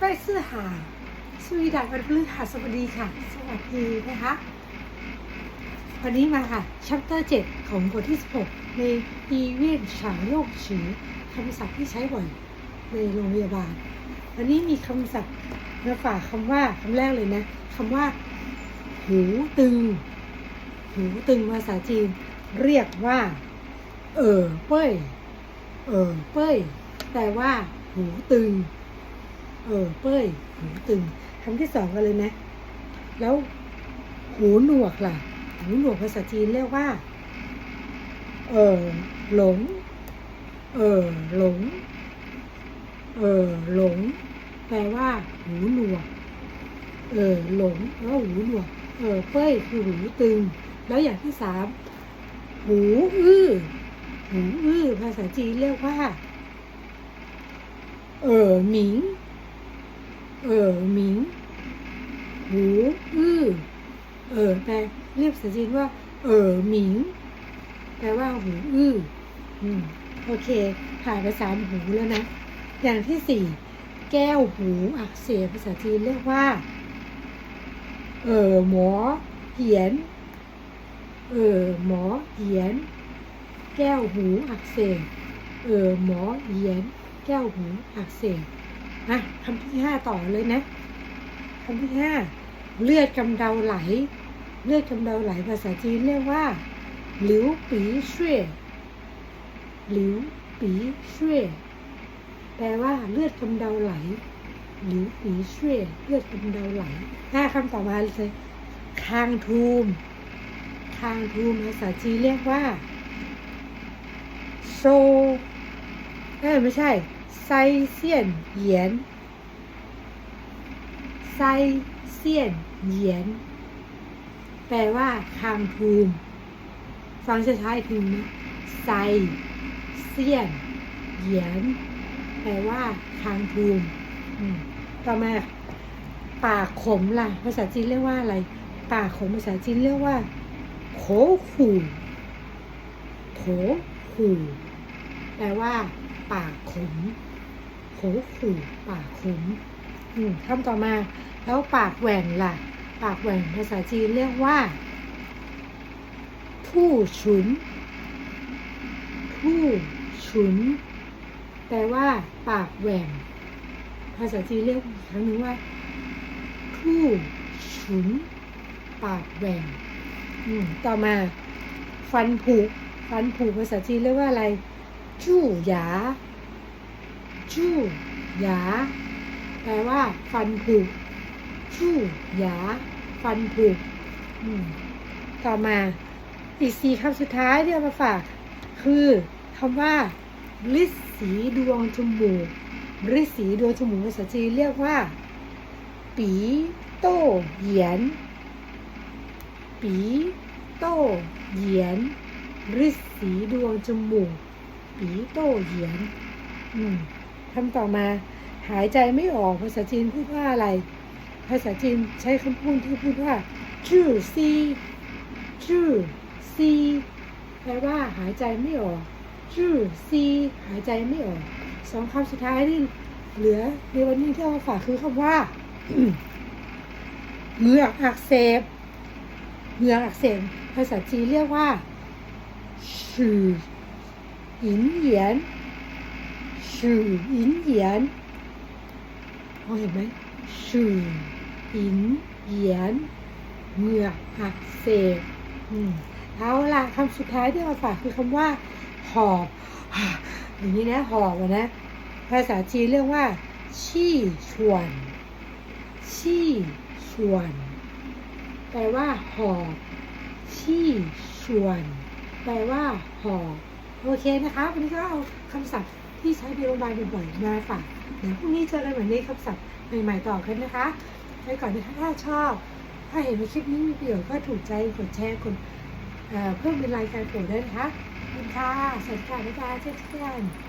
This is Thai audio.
ไปซื้อหาสวีดัสวันพฤหัสบดีค่ะ สวัสดีนะคะ วันนี้มาค่ะ chapter 7ของบทที่ 16 ในอีเวียนฉางโลกฉีคำศัพท์ที่ใช้บ่อยในโรงพยาบาล วันนี้มีคำศัพท์มาฝากคำว่าคำแรกเลยนะคำว่า หูตึง หูตึงภาษาจีน เรียกว่า เออเป้ยเออเป้ยแปลว่า หูตึง เออ เป้ยหูตึงคำที่สองกันเลยนะ แล้วหูหนวกล่ะ หูหนวกภาษาจีนเรียกว่า เออหลง เออหลง เออหลง แปลว่า หูหนวก เออหลงแล้วหูหนวก เออ เป้ยคือหูตึง แล้วอย่างที่สามหูอื้อ หูอื้อภาษาจีนเรียกว่า เออหมิง เออหมิง หูอื้อเออแปลเรียกภาษาจีนว่า เออหมิง แปลว่าหูอื้ออืมโอเค ผ่านไปสามหูแล้วนะ อย่างที่สี่แก้วหูอักเสบภาษาจีนเรียกว่า เออหมอเหียน เออหมอเหียน แก้วหูอักเสบ เออหมอเหียน แก้วหูอักเสบ นะคำที่ห้าต่อเลยนะคำที่ห้าเลือดกำเดาไหล เลือดกำเดาไหลภาษาจีนเรียกว่าหลิวปีช่วยหลิวปีช่วยแปลว่าเลือดกำเดาไหลหลิวปีช่วยเลือดกำเดาไหลห้าคำต่อมาเลยคางทูมคางทูมภาษาจีนเรียกว่าโซเอ้ไม่ใช่ ไซเซียนเหยียนไซเซียนเหยียน แปลว่าคางทูมฟังช้าๆอีกทีนะไซเซียนเหยียน แปลว่าคางทูมอืมต่อมาปากขมล่ะ ภาษาจีนเรียกว่าอะไร ปากขมภาษาจีนเรียกว่าโขขู่โขขู่แปลว่า ปากขม โขขู่ปากขมอืมคำต่อมา แล้วปากแหว่งล่ะ ปากแหว่งภาษาจีนเรียกว่าผู้ฉุนผู้ฉุนแปลว่า ปากแหว่งภาษาจีนเรียกครั้งนึงว่าผู้ฉุน ปากแหว่งอืมต่อมา ฟันผุ ฟันผุภาษาจีนเรียกว่าอะไร จู้หยา จู้หยา แปลว่า ฟันผุจู้หยา ฟันผุต่อมาอีกสี่คำสุดท้ายที่เอามาฝากคือคำว่าลิสีดวงจมูกลิสีดวงจมูกภาษาจีนเรียกว่า ปีโต้เหยียน ปีโต้เหยียนริสีดวงจมูกปีโต้เหยียน อืม คำต่อมาหายใจไม่ออกภาษาจีนพูดว่าอะไร ภาษาจีนใช้คำพูดที่พูดว่าจื่อซีจื่อซีแปลว่าหายใจไม่ออกจื่อซีหายใจไม่ออกสองคำสุดท้ายที่เหลือในวันนี้ที่เอามาฝากคือคำว่าเหงือกอักเสบเหงือกอักเสบภาษาจีนเรียกว่าชื่ออินเหยียน ชื่ออินเหยียนมองเห็นไหมชื่ออินเหยียนเหงือกอักเสบอืมเอาล่ะคำสุดท้ายที่เอามาฝากคือคำว่า หอบอย่างนี้นะหอบนะ ภาษาจีนเรียกว่า ชี่ชวนชี่ชวนแปลว่า หอบชี่ชวน แปลว่า หอบ โอเคนะคะ วันนี้ก็เอาคำศัพท์ ที่ใช้ในโรงพยาบาลบ่อยๆมาฝากเดี๋ยวพรุ่งนี้เจอกันเหมือนในคำศัพท์ใหม่ๆต่อกันนะคะไปก่อนนะคะถ้าชอบ ถ้าเห็นว่าคลิปนี้มีประโยชน์ก็ถูกใจกดแชร์กดเพิ่มเป็นรายการโปรดด้วยนะคะขอบคุณค่ะสวัสดีค่ะบ๊ายบายเจอกัน